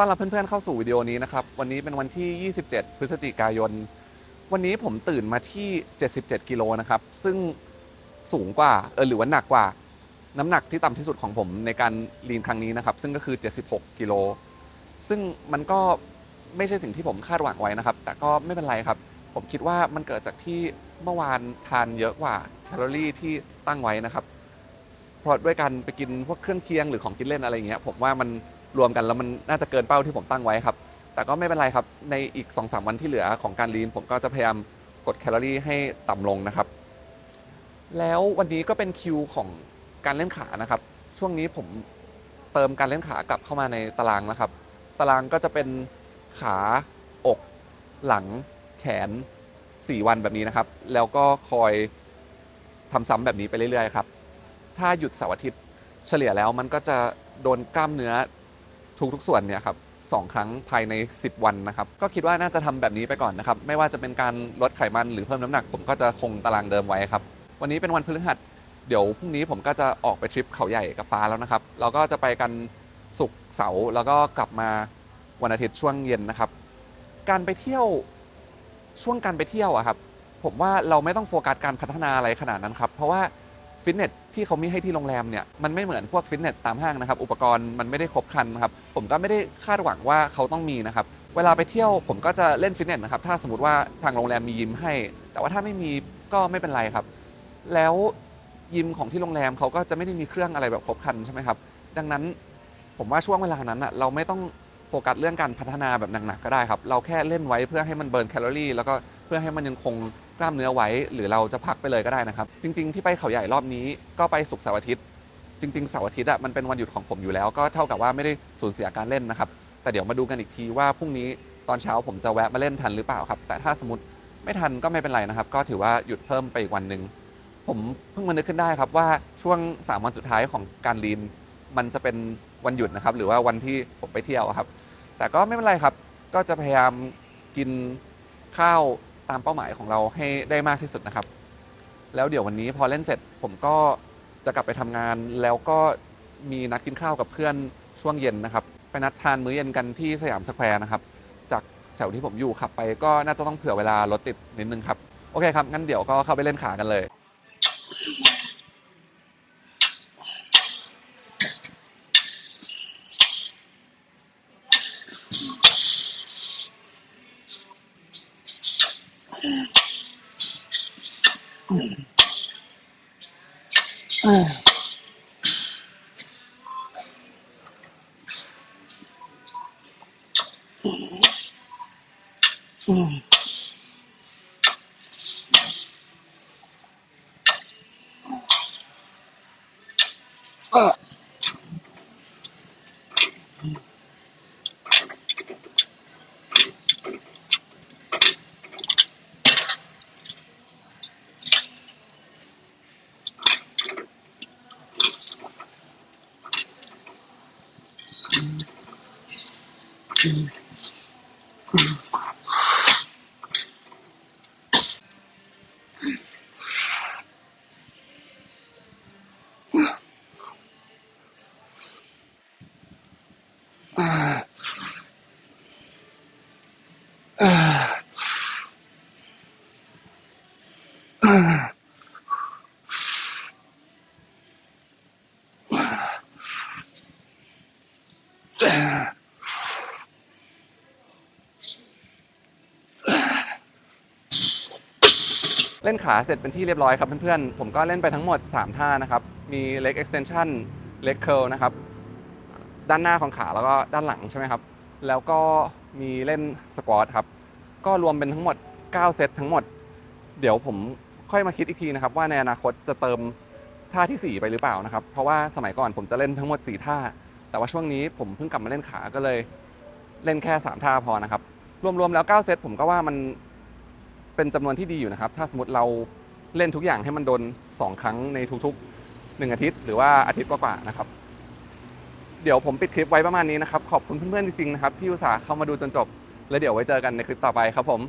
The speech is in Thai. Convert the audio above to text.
ต้อนรับเพื่อนๆเข้าสู่วิดีโอนี้นะครับ วันนี้เป็นวันที่ 27 พฤศจิกายน วันนี้ผมตื่นมาที่ 77 กิโลนะครับ ซึ่งสูงกว่าเออหรือว่าหนักกว่า น้ำหนักที่ต่ำที่สุดของผมในการลีนครั้งนี้นะครับ ซึ่งก็คือ 76 กิโล ซึ่งมันก็ไม่ใช่สิ่งที่ผมคาดหวังไว้นะครับ แต่ก็ไม่เป็นไรครับ ผมคิดว่ามันเกิดจากที่เมื่อวานทานเยอะกว่าแคลอรี่ที่ตั้งไว้นะครับ เพราะด้วยการไปกินพวกเครื่องเคียงหรือของกินเล่นอะไรอย่างเงี้ย ผมว่ามัน รวมกันแล้วมันน่าจะเกินเป้าที่ผมตั้งไว้ครับ แต่ก็ไม่เป็นไรครับ ในอีก2อสวันที่เหลือของการลีน ผมก็จะพยายามกดแคลอรี่ให้ต่ำลงนะครับ แล้ววันนี้ก็เป็นคิวของการเล่นขานะครับ ช่วงนี้ผมเติมการเล่นขากลับเข้ามาในตารางนะครับ ตารางก็จะเป็นขา อก หลัง แขน 4 วันแบบนี้นะครับ แล้วก็คอยทำซ้ำแบบนี้ไปเรื่อยๆครับ ถ้าหยุดเสาร์อาทิตย์เฉลี่ยแล้วมันก็จะโดนกล้ามเนื้อ ทุกๆส่วนเนี่ยครับสองครั้งภายใน 10 วันนะครับ ก็คิดว่าน่าจะทำแบบนี้ไปก่อนนะครับ ไม่ว่าจะเป็นการลดไขมันหรือเพิ่มน้ำหนัก ผมก็จะคงตารางเดิมไว้ครับ วันนี้เป็นวันพฤหัส เดี๋ยวพรุ่งนี้ผมก็จะออกไปทริปเขาใหญ่กับฟ้าแล้วนะครับ เราก็จะไปกันศุกร์เสาร์แล้วก็กลับมาวันอาทิตย์ช่วงเย็นนะครับ การไปเที่ยวช่วงการไปเที่ยวอะครับ ผมว่าเราไม่ต้องโฟกัสการพัฒนาอะไรขนาดนั้นครับ เพราะว่า ฟิตเนสที่เขามีให้ที่โรงแรมเนี่ยมันไม่เหมือนพวกฟิตเนสตามห้างนะครับอุปกรณ์มันไม่ได้ครบครันนะครับผมก็ไม่ได้คาดหวังว่าเขาต้องมีนะครับเวลาไปเที่ยวผมก็จะเล่นฟิตเนสนะครับถ้าสมมติว่าทางโรงแรมมียิมให้ แต่ว่าถ้าไม่มีก็ไม่เป็นไรครับ แล้วยิมของที่โรงแรมเขาก็จะไม่ได้มีเครื่องอะไรแบบครบครันใช่ไหมครับดังนั้นผมว่าช่วงเวลานั้นอะเราไม่ต้อง โฟกัสเรื่องการพัฒนาแบบหนักๆก็ได้ครับ เราแค่เล่นไว้เพื่อให้มันเบิร์นแคลอรี่แล้วก็เพื่อให้มันยังคงกล้ามเนื้อไว้ หรือเราจะพักไปเลยก็ได้นะครับ จริง ๆ ที่ไปเขาใหญ่รอบนี้ก็ไปศุกร์เสาร์อาทิตย์ จริงๆเสาร์อาทิตย์อะมันเป็นวันหยุดของผมอยู่แล้ว ก็เท่ากับว่าไม่ได้สูญเสียการเล่นนะครับ แต่เดี๋ยวมาดูกันอีกทีว่าพรุ่งนี้ตอนเช้าผมจะแวะมาเล่นทันหรือเปล่าครับ แต่ถ้าสมมติไม่ทันก็ไม่เป็นไรนะครับ ก็ถือว่าหยุดเพิ่มไปอีกวันหนึ่งผมเพิ่งมานึกขึ้นได้ครับว่าช่วง 3 วันสุดท้ายของการลีน มันจะเป็นวันหยุดนะครับ หรือว่าวันที่ผมไปเที่ยวครับ แต่ก็ไม่เป็นไรครับ ก็จะพยายามกินข้าวตามเป้าหมายของเราให้ได้มากที่สุดนะครับ แล้วเดี๋ยววันนี้พอเล่นเสร็จผมก็จะกลับไปทำงาน แล้วก็มีนัดกินข้าวกับเพื่อนช่วงเย็นนะครับ ไปนัดทานมื้อเย็นกันที่สยามสแควร์นะครับ จากแถวที่ผมอยู่ขับไปก็น่าจะต้องเผื่อเวลารถติดนิดนึงครับ โอเคครับ งั้นเดี๋ยวก็เข้าไปเล่นขากันเลย うん。Mm. Mm. เล่นขาเสร็จเป็นที่เรียบร้อยครับเพื่อนๆ ผมก็เล่นไปทั้งหมด 3 ท่านะครับ มี leg extension leg curl นะครับ ด้านหน้าของขาแล้วก็ด้านหลังใช่ไหมครับ แล้วก็มีเล่นสควอตครับ ก็รวมเป็นทั้งหมด 9 เซตทั้งหมด เดี๋ยวผมค่อยมาคิดอีกทีนะครับ ว่าในอนาคตจะเติมท่าที่ 4 ไปหรือเปล่านะครับ เพราะว่าสมัยก่อนผมจะเล่นทั้งหมด 4 ท่า แต่ว่าช่วงนี้ผมเพิ่งกลับมาเล่นขาก็เลยเล่นแค่ 3 ท่าพอนะครับ รวมๆแล้ว 9 เซตผมก็ว่ามัน เป็นจำนวนที่ดีอยู่นะครับ ถ้าสมมติเราเล่นทุกอย่างให้มันโดน 2 ครั้งในทุกๆ 1 อาทิตย์ หรือว่าอาทิตย์กว่าๆนะครับ เดี๋ยวผมปิดคลิปไว้ประมาณนี้นะครับ ขอบคุณเพื่อนๆจริงๆนะครับที่อุตส่าห์เข้ามาดูจนจบ แล้วเดี๋ยวไว้เจอกันในคลิปต่อไปครับผม